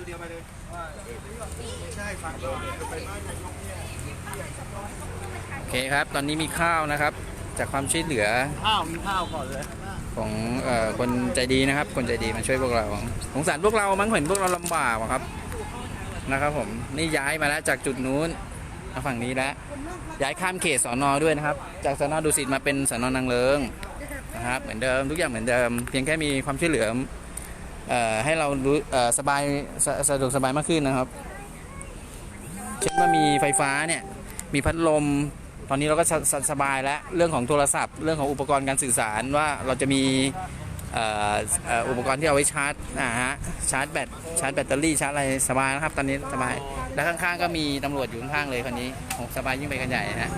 ตัวเดียวไปเลยไม่ใช่ฟังก่อนไปบ้านนายกเนี่ยโอเคครับ ตอนนี้มีข้าวนะครับ จากความช่วยเหลือข้าวมีข้าวก่อนเลยของเอ่อคนใจดีนะครับ คนใจดีมาช่วยพวกเราสงสารพวกเรามั้งเห็นพวกเราลำบากอะครับนะครับผมนี่ย้ายมาแล้วจากจุดนู้นมาฝั่งนี้แล้วย้ายข้ามเขตสอนอด้วยนะครับ จากสอนอดุสิตมาเป็นสอนอนางเลิงนะครับเหมือนเดิมทุกอย่างเหมือนเดิม เพียงแค่มีความช่วยเหลือ ให้เรารู้สบายสะสะดวกสบายมากขึ้นนะครับ เช่นว่ามีไฟฟ้าเนี่ยมีพัดลม ตอนนี้เราก็สสสบายแล้วเรื่องของโทรศัพท์ เรื่องของอุปกรณ์การสื่อสารว่าเราจะมีอุปกรณ์ที่เอาไว้ชาร์จอ่าฮะชาร์จแบตชาร์จแบตเตอรี่ชาร์จอะไรสบายนะครับ ตอนนี้สบายแล้วข้างๆก็มีตำรวจอยู่ข้างๆเลยคนนี้โอ้สบายยิ่งไปกันใหญ่นะฮะ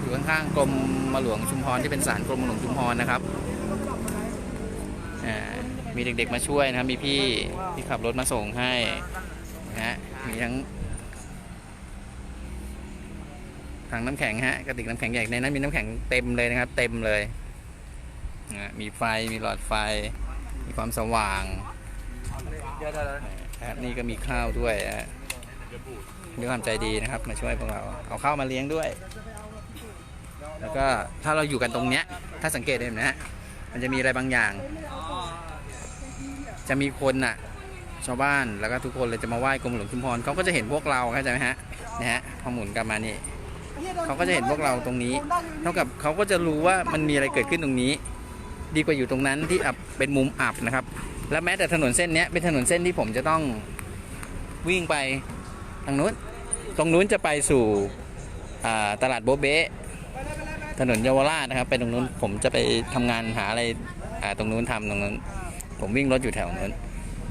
อยู่ข้างๆกรมมาหลวงชุมพรที่เป็นศาลกรมหลวงชุมพรนะครับอ่า มีเด็กๆมาช่วยนะครับ มีพี่ที่ขับรถมาส่งให้นะฮะมีทั้งถังน้ำแข็งฮะกระติกน้ำแข็งใหญ่ในนั้นมีน้ำแข็งเต็มเลยนะครับ เต็มเลยนะมีไฟมีหลอดไฟ มีความสว่างนะนี่ก็มีข้าวด้วยฮะด้วยความใจดีนะครับ มาช่วยพวกเราเอาข้าวมาเลี้ยงด้วย แล้วก็ถ้าเราอยู่กันตรงเนี้ย ถ้าสังเกตเห็นไหมฮะมันจะมีอะไรบางอย่าง จะมีคนน่ะ ชาวบ้านแล้วก็ทุกคนเลยจะมาไหว้กรมหลวงชุมพรเขาก็จะเห็นพวกเราเข้าใจไหมฮะนะฮะพอหมุนกลับมานี่เขาก็จะเห็นพวกเราตรงนี้ เท่ากับเขาก็จะรู้ว่ามันมีอะไรเกิดขึ้นตรงนี้ ดีกว่าอยู่ตรงนั้นที่อับเป็นมุมอับนะครับ และแม้แต่ถนนเส้นนี้เป็นถนนเส้นที่ผมจะต้องวิ่งไปทางนู้น ตรงนู้นจะไปสู่ตลาดโบะเบะถนนเยาวราชนะครับ ไปตรงนู้นผมจะไปทำงานหาอะไรตรงนู้นทำตรงนู้น ผมวิ่งรถอยู่แถวนู้น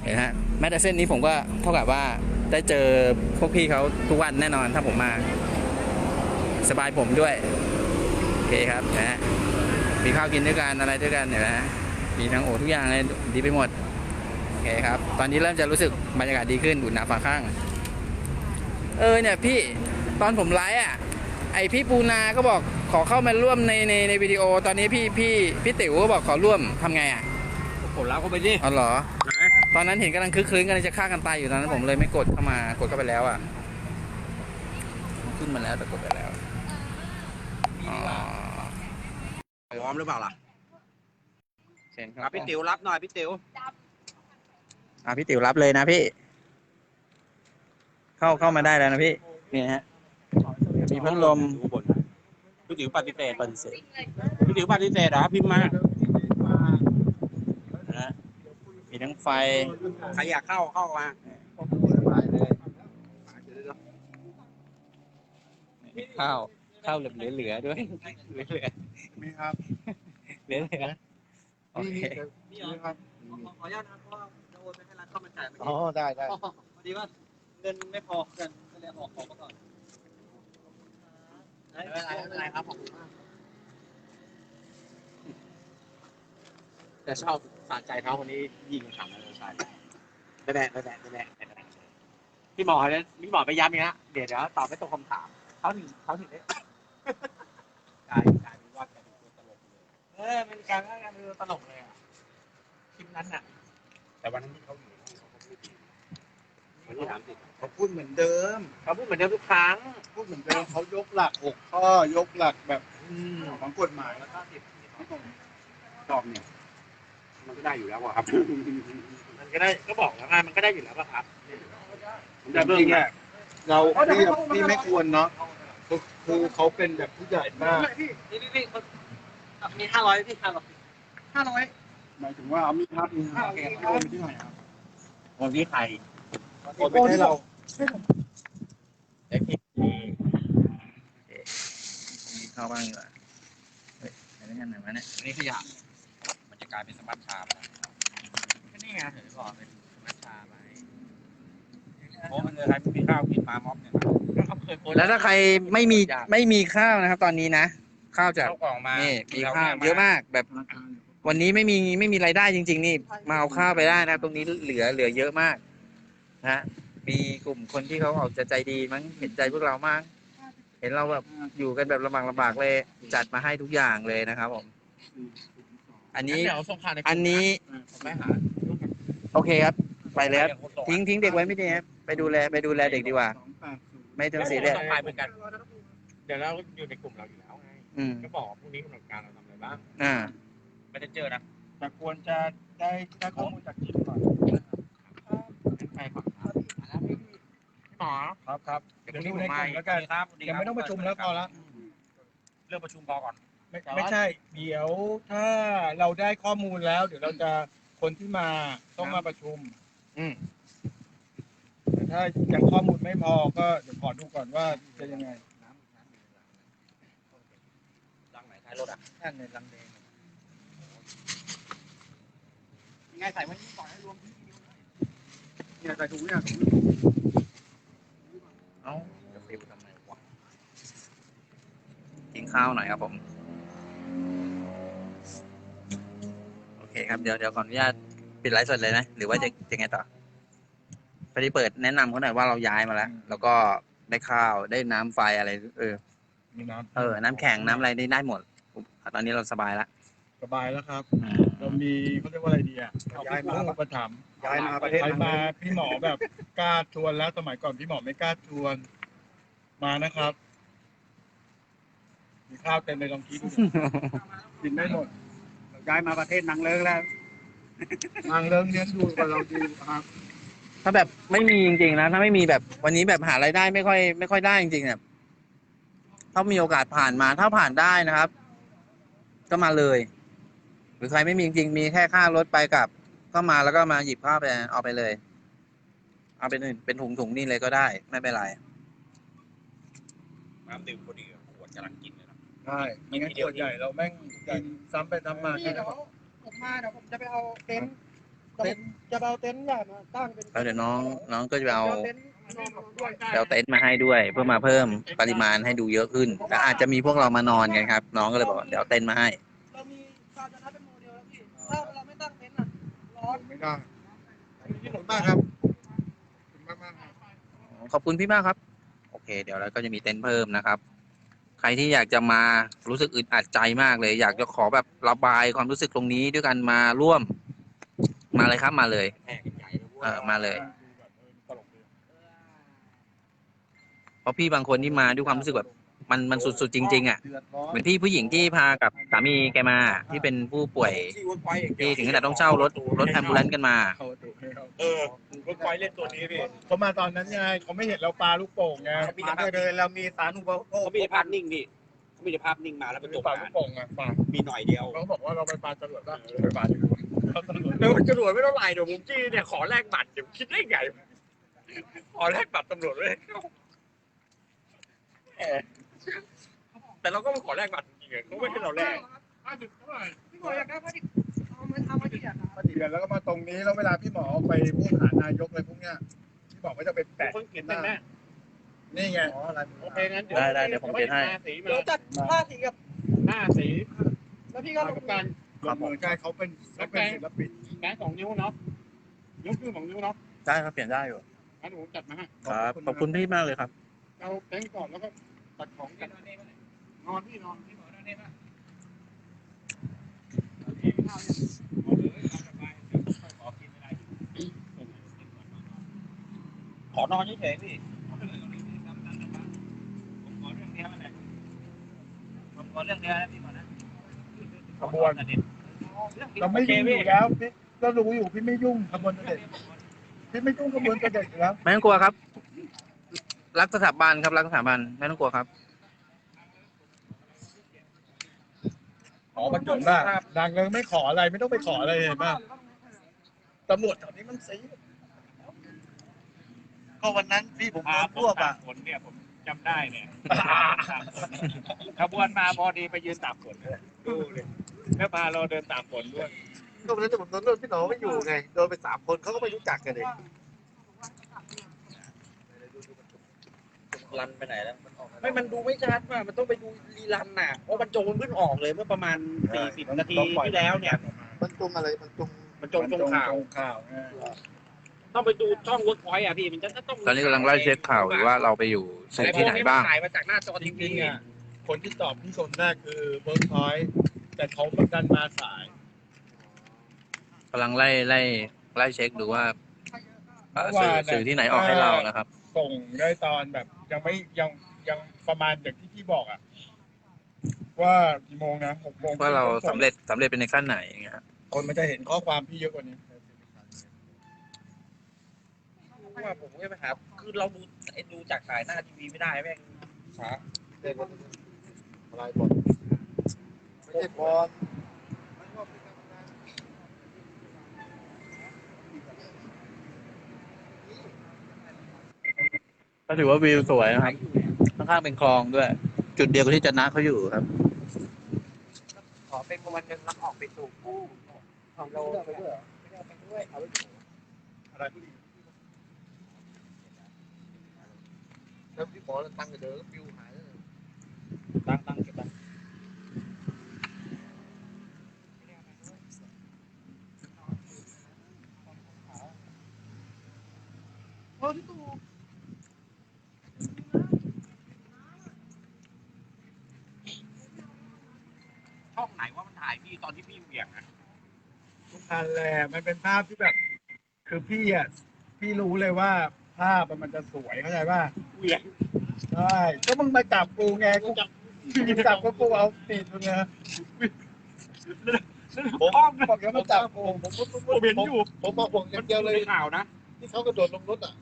เห็นไหมฮะแม้แต่เส้นนี้ผมก็เท่ากับว่าได้เจอพวกพี่เขาทุกวันแน่นอนถ้าผมมา สบายผมด้วย โอเคครับนะฮะมีข้าวกินด้วยกันอะไรด้วยกันเนี่ยนะฮะมีทั้งโอทุกอย่างเลยดีไปหมดโอเคครับ ตอนนี้เริ่มจะรู้สึกบรรยากาศดีขึ้นอุ่นหนาฝาข้าง เออเนี่ยพี่ตอนผมไลฟ์อะ ไอพี่ปูนาก็บอกขอเข้ามาร่วมในในในวิดีโอ ตอนนี้พี่พี่พี่ติ๋วก็บอกขอร่วมทำไงอะ ผลแล้วก็ไปดิอ๋อเหรอนะตอนนั้นเห็นกำลังคึกคืนกำลังจะฆ่ากันตายอยู่ตอนนั้นผมเลยไม่กดเข้ามากดเข้าไปแล้วอะขึ้นมาแล้วแต่กดไปแล้วอ๋อพร้อมหรือเปล่าล่ะเชิญคอะรับพี่ติ๋วรับหน่อยพี่ติ๋วอะพี่ติ๋วรับเลยนะพี่ เข้าเข้ามาได้แล้วนะพี่นี่นะฮะมีพัดลมดูบนพี่ติ๋วปฏิเสธปฏิเสธพี่ติ๋วปฏิเสธเหรอพิมพ์มา นะฮะ มีทั้งไฟ ใครอยากเข้าเข้ามาข้าวข้าวเหลือเหลือๆด้วยเหลือเหลือมีครับเหลือเหลือโอเคนี่ครับขออนุญาตนะครับเพราะว่าจะโอนไปให้ร้านข้าวมันไก่เมื่ออ๋อกี้ได้ได้พอดีว่าเงินไม่พอเงินก็เลยออกของมาก่อนไม่เป็นไรไม่เป็นไรครับผมแต่ชอบ สะใจเขาคนนี้ยิงขำเลยใช่ไม่แน่ไม่แน่ไม่แน่ไม่แน่พี่หมอเนี่ยพี่หมอไปย้ำอีกนะเดี๋ยวเดี๋ยวตอบไม่ตรงคำถามเขาถึงเขาถึงได้กลายกลายเป็นว่าแกเป็นตัวตลกเลยเออเป็นการว่าแกเป็นตัวตลกเลยอะคลิปนั้นน่ะ แต่วันนั้นที่เขาอยู่เขาก็พูดวันที่สามสิบเขาพูดเหมือนเดิม เขาพูดเหมือนเดิมทุกครั้ง พูดเหมือนเดิมเขายกหลักหกข้อยกหลักแบบอืมของกฎหมายแล้วก็ชอบเนี่ย มันก็ได้อยู่แล้วอะครับ มันก็ได้ก็บอกแล้วไงมันก็ได้อยู่แล้วป่ะครับผมจะเบิ่งจริงๆเนี่ยอะเราพี่พี่ไม่ควรเนาะคือคือเขาเป็นแบบผู้ใหญ่มากนี่พี่พี่เขามีห้าร้อยพี่ห้าร้อยห้าร้อยหมายถึงว่าเอามีดพับมีดพับเอาไปที่ไหนครับวันที่ใครโอนไปให้เราเอ็กซ์มีมีเข้าบ้างดีกว่าเฮ้ยไหนนั่นไหนวะเนี่ยนี่ขยะมันจะ กลายเป็นสมัชชาไปก็นี่ไงเห็นบอกเป็นสมัชชาไปโอ้มันเลยใครไม่มีข้าวกินมาม็อบเนี่ยก็เขาเคยโพสต์แล้วถ้าใครไม่มีไม่มีข้าวนะครับ ตอนนี้นะ ข้าวจากเข้ากล่องมานี่นี่มีข้าวเยอะมากแบบ วันนี้ไม่มีไม่มีรายได้จริง ๆ นี่มาเอาข้าวไปได้นะครับ ตรงนี้เหลือเหลือเยอะมากนะฮะมีกลุ่มคนที่เขาออกจะใจดีมั้งเห็นใจพวกเรามาก เห็นเราแบบอยู่กันแบบลำบากลำบากเลย จัดมาให้ทุกอย่างเลยนะครับผม อันนี้ เดี๋ยวส่งข่าวในกลุ่มอันนี้ผมไม่หาโอเคครับ ไปเลยครับ ทิ้งทิ้งเด็กไว้ไม่ดีครับ ไปดูแลไปดูแลเด็กดีกว่าสองแปดศูนย์ไม่ต้องซีเรียสต้องไปเหมือนกัน เดี๋ยวเราอยู่ในกลุ่มเราอยู่แล้วไง อืม ก็บอกว่าพรุ่งนี้กำหนดการเราทำอะไรบ้างอ่า ไม่ได้เจอนะแต่ควรจะได้ได้ข้อมูลจากจิมก่อนไปก่อนครับพี่หมอครับครับเดี๋ยวดูในกลุ่มแล้วกันครับยังไม่ต้องประชุมแล้วพอละ เรื่องประชุมพอก่อน ไม่แต่ว่า ไม่ใช่ เดี๋ยวถ้าเราได้ข้อมูลแล้ว เดี๋ยวเราจะคนที่มาต้องมาประชุม อืมแต่ถ้ายังข้อมูลไม่พอก็เดี๋ยวขอดูก่อนว่าจะยังไงลังไหนท้ายรถอะนั่นในลังแดงยังไงใส่ไว้นี่ก่อนให้รวมที่เนี่ยใส่ถุงเนี่ยเอ้าจะฟิวทำไมวะกินข้าวหน่อยครับผม โอเคครับเดี๋ยวเดี๋ยวขออนุญาตปิดไลฟ์สดเลยนะ หรือว่าจะจะไงต่อพอดีเปิดแนะนำเขาหน่อยว่าเราย้ายมาแล้ว แล้วก็ได้ข้าวได้น้ำไฟอะไร เออมีน้เออน้ำแข็งน้ำอะไรได้ได้หมดตอนนี้เราสบายละำสบายแล้วครับ อืมเรามีเขาเรียกว่าอะไรดีอะย้ายมาผู้อุประถมภ์ย้ายมาประเทศใครนั้นมาพี่หมอแบบกล้าชวนแล้วสมัยก่อนพี่หมอไม่กล้าชวน มานะครับ มีข้าวเต็มเลยลองคิดดูกินได้หมดย้ายมาประเทศนางเลิกแล้วทางเริ่มเลี้ยงดูกับเราดีครับถ้าแบบไม่มีจริงๆนะถ้าไม่มีแบบวันนี้แบบหารายได้ไม่ค่อยไม่ค่อยได้จริงๆเนี่ยถ้ามีโอกาสผ่านมาถ้าผ่านได้นะครับ ก็มาเลย หรือใครไม่มีจริงๆมีแค่ค่ารถไปกลับ ก็มาแล้วก็มาหยิบข้าวไปเอาไปเลย เอาเป็นเป็นถุงถุงๆนี่เลยก็ได้ ไม่เป็นไรน้ำดื่มพอดีขวดกำลังกินเลยนะ ใช่ไม่งั้นขวดใหญ่เราแม่งกินซ้ำไปซ้ำมาพี่เดี๋ยวผมมาเดี๋ยวผมจะไปเอาเต็นท์เดี๋ยวผมจะไปเอาเต็นท์ใหญ่มาตั้งเป็นแล้วเดี๋ยวน้องน้องก็จะไปเอาเต็นท์นอนด้วยเดี๋ยวเต็นท์มาให้ด้วย เพื่อมาเพิ่มปริมาณให้ดูเยอะขึ้นแล้วอาจจะมีพวกเรามานอนกันครับ น้องก็เลยบอกว่าเดี๋ยวเอาเต็นท์มาให้ เรามีการจะนัดเป็นโมเดลแล้วพี่ถ้าเราไม่ตั้งเต็นท์อะร้อนไม่ได้ขอบคุณมากครับขอบคุณมากมากๆครับ ขอบคุณพี่มากครับ โอเค เดี๋ยวเราก็จะมีเต็นท์เพิ่มนะครับ ใครที่อยากจะมารู้สึกอึดอัดใจมากเลย อยากจะขอแบบระบายความรู้สึกตรงนี้ด้วยกันมาร่วม มาเลยครับมาเลย เออมาเลย เพราะพี่บางคนที่มาด้วยความรู้สึกแบบ มันมันสุดๆจริง ๆ อะเดือดร้อนเหมือนพี่ผู้หญิงที่พากับสามีแกมาที่เป็นผู้ป่วยที่วัดไฟอย่างเดีที่ยวถึงขนาดต้องเช่ารถรถแอมบูเลนต์กันมาเขาดุให้เขาเออวัดไฟเล่นตัวนี้พี่เขามาตอนนั้นไงเขาไม่เห็นเราปลาลูกโป่งไงมาได้เลยเรามีสารอุปโภคเขามีแต่ภาพนิ่งพี่เขามีแต่ภาพนิ่งมาแล้วเป็นดูตัวปลาปลาลูกโป่งอะปลามีหน่อยเดียวเขาบอกว่าเราไปปลาจรวดป่ะไปปลาจรวดเขาตำรวจเดี๋ยวจรวดไม่เท่าไหร่เดี๋ยวผมจี้เนี่ยขอแลกบัตรเดี๋ยวคิดได้ไงขอแลกบัตรตำรวจเลยแหม แต่เราก็ไม่ขอแลกบัตรจริงๆเขาไม่ให้เราแลกห้าสิบเท่าไหร่พี่บอกอยากได้พอดีเอามาทำมาดีอะครับมาเดือนแล้วก็มาตรงนี้แล้วเวลาพี่หมอไปพูดหานายกอะไรพวกเนี้ยพี่หมอก็จะไปแปะคนเขียนเป็นแม่นี่ไงอ๋ออะไรโอเคงั้นได้ได้เดี๋ยวผมเขียนให้ห้าสีมาเดี๋ยวจัดผ้าสีกับห้าสีแล้วพี่ก็ลงการลงมือใช่เขาเป็นเขาเป็นศิลปินแบงค์สองนิ้วเนาะยกขึ้นสองนิ้วเนาะได้ครับเปลี่ยนได้อยู่งั้นผมจัดมาให้ครับขอบคุณพี่มากเลยครับเอาแบงค์ก่อนแล้วก็ ตัดของกันนอนพี่นอนพี่นอนได้ไหมขอนอนเฉยๆพี่ผมขอเรื่องเดียวนะผมขอเรื่องเดียวนะพี่ก่อนนะขบวนเราไม่ยุ่งอยู่แล้วพี่ก็รู้อยู่พี่ไม่ยุ่งขบวนเสด็จพี่ไม่ยุ่งขบวนเสด็จอยู่แล้วไม่ต้องกลัวครับ รักสถาบันครับรักสถาบันไม่ต้องกลัวครับขอประจุได้นางเลยไม่ขออะไรไม่ต้องไปขออะไรเห็นป่ะตำรวจแถวนี้มันซีก็วันนั้นพี่ผมโดพานรวบอะผลเนี่ยผมจำได้เนี่ยขบวนมาพอดีไปยืนตากฝนดูเลยแล้วพาเราเดินตากฝนด้วยก็วันนั้นผมโดนรวบพี่หนอไม่อยู่ไงโดนไปสามคนเขาก็ไม่รู้จักกันเลย รันไปไหนแล้วไม่มันดูไม่ชัดว่ามันต้องไปดูรีรันน่ะเพราะบรรจงมันเพิ่งออกเลยเมื่อประมาณสี่สิบนาทีที่แล้วเนี่ย มันตรงอะไรมันตรงบรรจงชงข่าวตรงข่าวไงต้องไปดูช่องเวิร์กพอยต์อะพี่มันจะต้องตอนนี้กำลังไล่เช็คข่าวอยู่ว่าเราไปอยู่สูงที่ไหนบ้างถ่ายมาจากหน้าจอจทีริวีงๆอะอะคนที่ตอบที่คนแรกคือเวิร์กพอยต์แต่เขาประกันมาสายกำลังไล่ไล่ไล่เช็คดูว่าเอ่อสื่อสื่อที่ไหนออกให้เรานะครับ ส่งได้ตอนแบบ ยังไม่ยังยังประมาณอย่างที่พี่บอกอะว่ากี่โมงนะหกโมงว่าเราสำเร็จสำเร็จเป็นในขั้นไหนอย่างเงี้ยครับคนมันจะเห็นข้อความพี่เยอะกว่านี้ว่าผมก็ไปหาคือเราดูไอ้ดูจากสายหน้าทีวีไม่ได้แม่งช้าเด็กมันอะไรบอลไม่ใช่บอล ก็ถือว่าวิวสวยนะครับ ข้างๆเป็นคลองด้วย จุดเดียวกับที่จะนักเขาอยู่ครับ ขอเป็นวันหนึ่งแล้วออกไปสู่ผู้ของเราไปด้วยไม่ได้ไปด้วยเอาไปอะไรแล้วพี่หมอตั้งกันเดินฟิวหายเลยตั้งตั้งเก็บตั้งโอ้ที่ตู ช่องไหนว่ามันถ่ายพี่ตอนที่พี่เหวี่ยงอะ ทุกอันแหละมันเป็นภาพที่แบบ คือพี่อะพี่รู้เลยว่า ภาพมันจะสวยเข้าใจป่ะเหวี่ยงใช่ก็มึงมาจับกูไงกูจับจับก็กูเอาตีนมึงไงผมห้องบอกแล้วมาจับกูผมผมผมผมเห็นอยู่ผมมาห่วงอย่างเดียวเลยในข่าวนะที่เขากระโดดลงรถอะ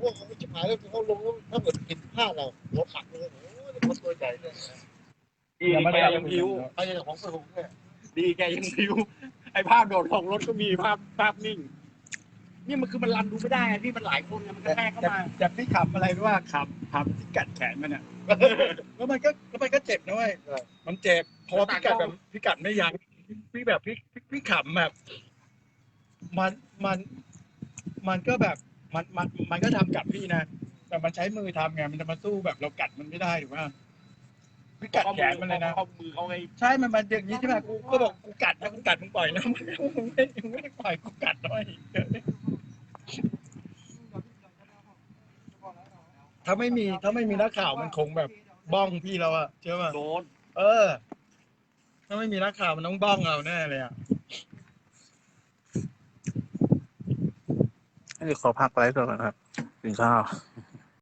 พวกเขาไม่ชิบหายแล้วเขาลงแล้วถ้าเกิดเห็นผ้าเราหัวปักเลยโอ้ยคนตัวใหญ่เลยดีอย่ามาแกจับยังกูพิวไอ้ของกระหงเนี่ยดีแกยังพิว ไอ้ภาพโดดลงรถก็มีภาพภาพนิ่ง นี่มันคือมันรันดูไม่ได้อะพี่มันหลายคนไงมันกระแทกเข้าแต่มา แต่พี่ขับอะไรรู้ว่าขับขับที่กัดแขนมันอะ แล้วมันก็แล้วมันก็เจ็บนะเว้ยมันเจ็บเพราะว่าพี่กัดแบบพี่กัดไม่ยั้งพี่แบบพี่พี่พี่ขำแบบ มันมันมันก็แบบมันมันมันก็ทำกับพี่นะแต่มันใช้มือทำไงมันจะมาสู้แบบเรากัดมันไม่ได้ถูกไห มพี่กัดแขนมันเลยนะเอามือเขาไงใช่มันมันอย่างนี้ใช่ไหมกูก็บอกกูกัดนะกูกัดมึงปล่อยนะมึงมึงไม่มึงไม่ได้ปล่อยกูกัดหน่อยถ้าไม่มีถ้าไม่มีนักข่าวมันคงแบบบ้องพี่เราอะเชื่อป่ะโดนเออ ถ้าไม่มีนักข่าวมันต้องบ้องเราแน่เลยอะให้ขอพักไลฟ์ก่อนครับกินข้าว